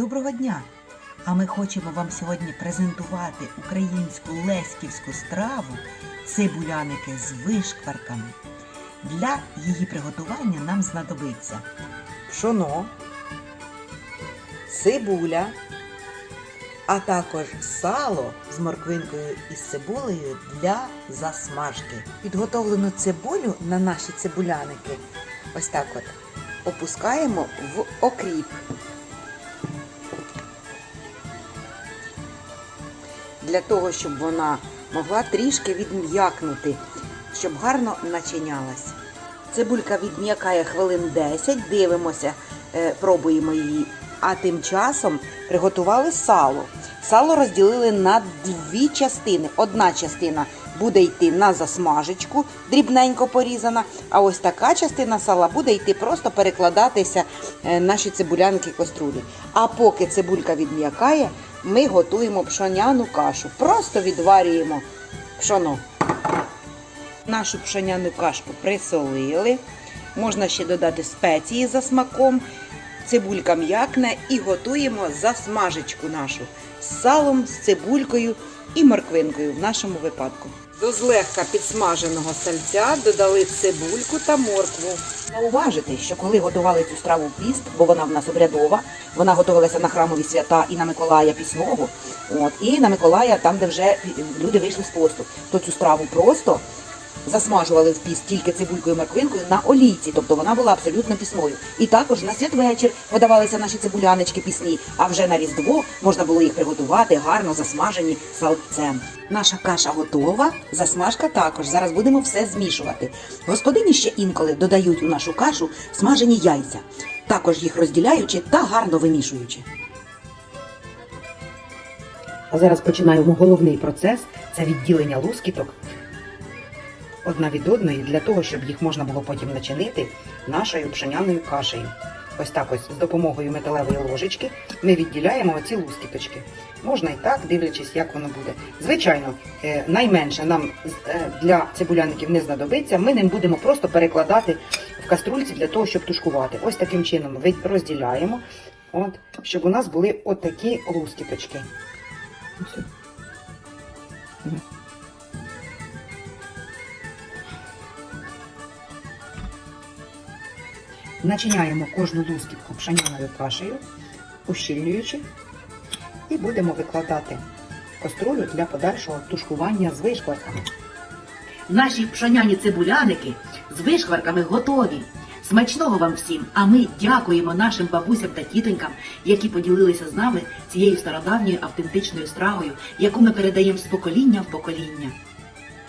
Доброго дня! А ми хочемо вам сьогодні презентувати українську леськівську страву цибуляники з вишкварками. Для її приготування нам знадобиться пшоно, цибуля, а також сало з морквинкою і цибулею для засмажки. Підготовлену цибулю на наші цибуляники ось так от опускаємо в окріп. Для того, щоб вона могла трішки відм'якнути, щоб гарно начинялась. Цибулька відм'якає хвилин 10, дивимося, е, пробуємо її. А тим часом приготували сало. Сало розділили на дві частини. Одна частина буде йти на засмажечку, дрібненько порізана. А ось така частина сала буде йти просто перекладатися е, наші цибулянки каструлі. А поки цибулька відм'якає, ми готуємо пшоняну кашу. Просто відварюємо пшоно. Нашу пшоняну кашку присолили. Можна ще додати спеції за смаком. Цибулька м'якне і готуємо засмажечку нашу з салом, з цибулькою і морквинкою в нашому випадку. До злегка підсмаженого сальця додали цибульку та моркву. Зауважити, що коли готували цю страву в піст, бо вона в нас обрядова, вона готувалася на храмові свята і на Миколая пісного, от, і на Миколая, там, де вже люди вийшли з посту, то цю страву просто засмажували в піст тільки цибулькою і морквинкою на олійці, тобто вона була абсолютно пісною. І також на святвечір подавалися наші цибулянички пісні, а вже на Різдво можна було їх приготувати гарно засмажені салцем. Наша каша готова, засмажка також. Зараз будемо все змішувати. Господині ще інколи додають у нашу кашу смажені яйця, також їх розділяючи та гарно вимішуючи. А зараз починаємо головний процес це відділення лускіток одна від одної для того, щоб їх можна було потім начинити нашою пшеняною кашею. Ось так ось з допомогою металевої ложечки ми відділяємо оці лускіточки. Можна і так, дивлячись, як воно буде. Звичайно, е, найменше нам е, для цибуляників не знадобиться. Ми ним будемо просто перекладати в каструльці для того, щоб тушкувати. Ось таким чином розділяємо, от, щоб у нас були отакі лускіточки. Начиняємо кожну лускітку пшеняною кашею, ущільнюючи, і будемо викладати в каструлю для подальшого тушкування з вишкварками. Наші пшоняні цибуляники з вишкварками готові. Смачного вам всім! А ми дякуємо нашим бабусям та тітонькам, які поділилися з нами цією стародавньою автентичною стравою, яку ми передаємо з покоління в покоління.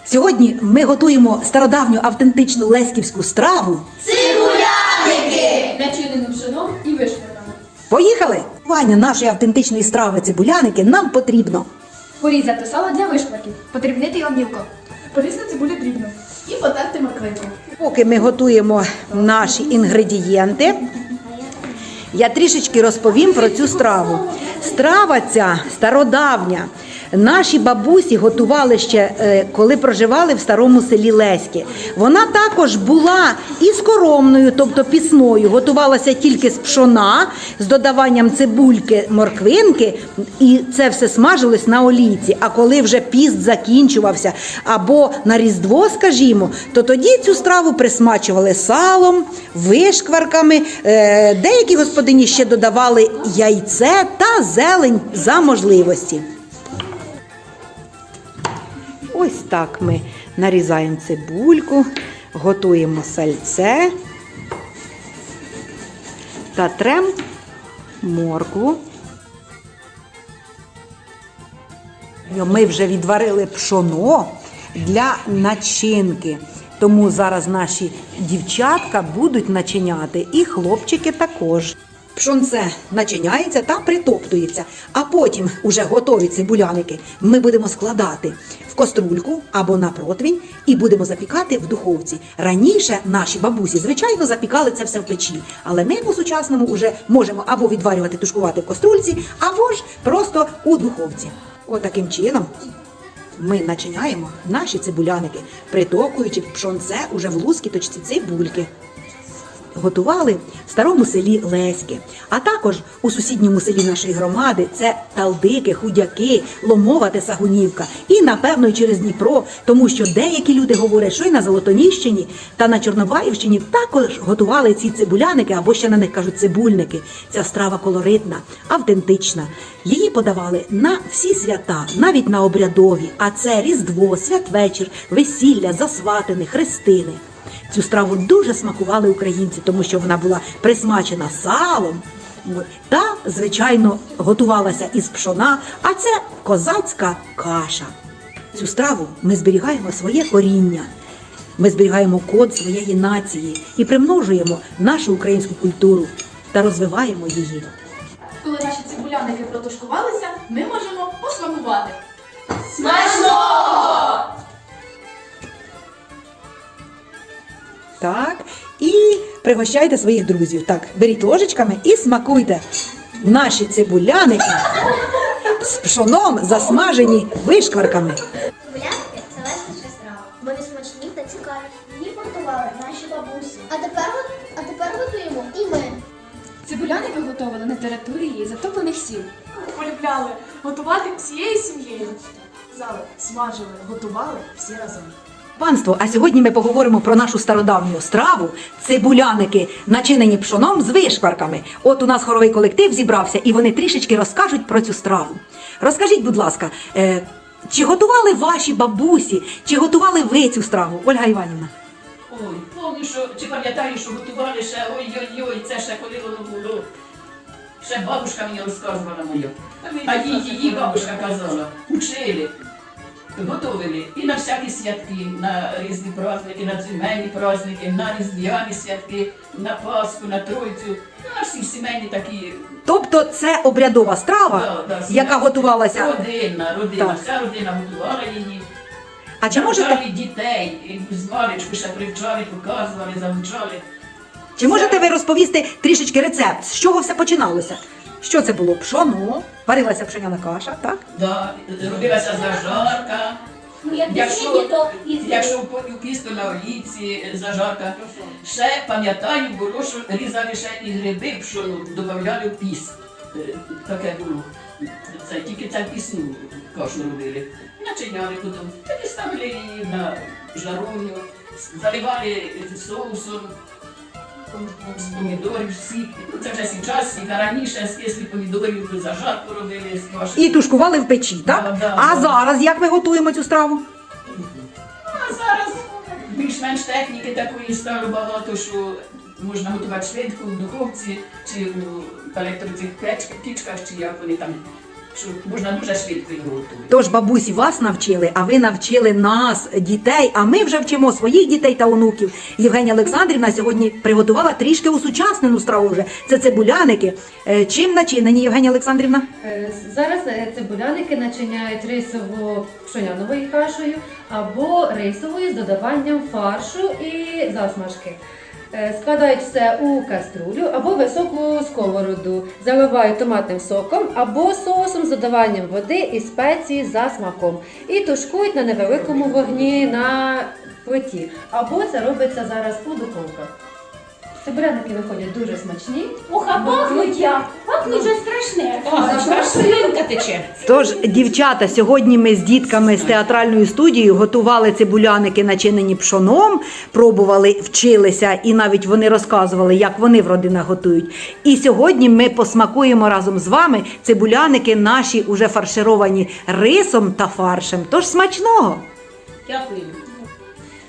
Сьогодні ми готуємо стародавню автентичну леськівську страву. Начиненим пшеном і вишварками. Поїхали! Ваня нашої автентичної страви цибуляники нам потрібно. Порізати сало для вишварків, подрібнити його мілко, порізати цибулю дрібно і потерти морквинку. Поки ми готуємо наші інгредієнти, я трішечки розповім про цю страву. Страва ця стародавня. Наші бабусі готували ще, е, коли проживали в старому селі Леське. Вона також була і скоромною, тобто пісною, готувалася тільки з пшона, з додаванням цибульки, морквинки, і це все смажилось на олійці. А коли вже піст закінчувався, або на Різдво, скажімо, то тоді цю страву присмачували салом, вишкварками. Е, Деякі господині ще додавали яйце та зелень за можливості. Ось так ми нарізаємо цибульку, готуємо сальце та трем моркву. Ми вже відварили пшоно для начинки. Тому зараз наші дівчатка будуть начиняти і хлопчики також. Пшонце начиняється та притоптується, а потім уже готові цибуляники ми будемо складати в каструльку або на противень і будемо запікати в духовці. Раніше наші бабусі, звичайно, запікали це все в печі, але ми по сучасному вже можемо або відварювати, тушкувати в каструльці, або ж просто у духовці. Отаким чином ми начиняємо наші цибуляники, притокуючи пшонце уже в лускіточці цибульки. Готували в старому селі Леське, а також у сусідньому селі нашої громади це Талдики, Худяки, Ломова та Сагунівка. І напевно і через Дніпро, тому що деякі люди говорять, що і на Золотоніщині та на Чорнобаївщині також готували ці цибуляники, або ще на них кажуть цибульники. Ця страва колоритна, автентична. Її подавали на всі свята, навіть на обрядові. А це Різдво, святвечір, весілля, засватини, хрестини. Цю страву дуже смакували українці, тому що вона була присмачена салом та, звичайно, готувалася із пшона, а це козацька каша. Цю страву ми зберігаємо своє коріння. Ми зберігаємо код своєї нації і примножуємо нашу українську культуру та розвиваємо її. Коли наші цибуляники протушкувалися, ми можемо посмакувати. Так, і пригощайте своїх друзів. Так, беріть ложечками і смакуйте. Наші цибуляники з пшоном засмажені вишкварками. Гулянки це легша страва. Вони смачні та цікаві. Її готували наші бабусі. А тепер, а тепер готуємо і ми. Цибуляники готували на території затоплених сіл. Полюбляли готувати всією сім'єю. Зали смажили, готували всі разом. Панство, а сьогодні ми поговоримо про нашу стародавню страву цибуляники, начинені пшоном з вишкварками. От у нас хоровий колектив зібрався, і вони трішечки розкажуть про цю страву. Розкажіть, будь ласка, е, чи готували ваші бабусі, чи готували ви цю страву, Ольга Іванівна? Ой, помню, що чи пам'ятаю, що готували ще ой-ой-ой, це ще коли воно було. Ще бабушка мені розказувала моя. А їй її бабушка казала, учили, готовили і на всякі святки, на різні праздники, на сімейні праздники, на різдвяні святки, на Пасху, на Тройцю, на всі сімейні такі. Тобто це обрядова страва, да, да, яка готувалася. Родина, родина, Так. вся родина готувала її. А чи можете, Навчали дітей, і з маличку ще привчали, показували, завчали. чи можете ви розповісти трішечки рецепт, з чого все починалося? Що це було? Пшоно, варилася пшеняна каша, так? Да, робилася зажарка. Якщо, якщо в по- в пісто на олійці зажарка, ще пам'ятаю, було, що різали ще і гриби пшону, додавали в піс. Е, Таке було. Це тільки це пісну кашу робили. Начиняли потім. Тоді ставили її на жаровню, заливали соусом. З помідорів, сік. Ну, Це вже час, і раніше з кислих помідорів зажарку робили з. І тушкували в печі, так? Да, да, а да. зараз як ми готуємо цю страву? А зараз більш-менш техніки такої стало багато, що можна готувати швидко в духовці чи у електроцих печках, чи як вони там, що можна дуже швидко його готувати. Тож бабусі вас навчили, а ви навчили нас, дітей, а ми вже вчимо своїх дітей та онуків. Євгенія Олександрівна сьогодні приготувала трішки усучаснену страву вже. Це цибуляники. Е, Чим начинені, Євгенія Олександрівна? Е, Зараз е, цибуляники начиняють рисово-пшоняновою кашею або рисовою з додаванням фаршу і засмажки. Е, Складають все у каструлю або високу сковороду, заливають томатним соком або соусом з додаванням води і спеції за смаком. І тушкують на невеликому вогні на плиті. Або це робиться зараз у духовках. Цибуляники виходять дуже смачні. Ох, а пахнуть як? Пахнуть же страшне. Аж слинка тече. Тож, дівчата, сьогодні ми з дітками з театральною студією готували цибуляники, начинені пшоном, пробували, вчилися, і навіть вони розказували, як вони в родинах готують. І сьогодні ми посмакуємо разом з вами цибуляники наші уже фаршировані рисом та фаршем. Тож смачного! Дякую.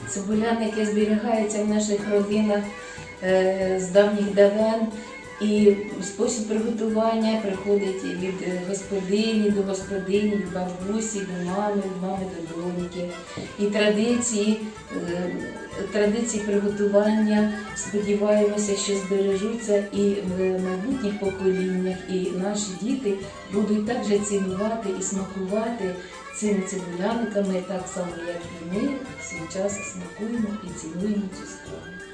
Цибуляники зберігаються в наших родинах е, з давніх давен. І спосіб приготування приходить від е, господині до господині, від бабусі до мами, від мами до доньки. І традиції, е, традиції приготування сподіваємося, що збережуться і в майбутніх поколіннях, і наші діти будуть так же цінувати і смакувати цими цибуляниками, так само, як і ми свій час смакуємо і цінуємо цю страву.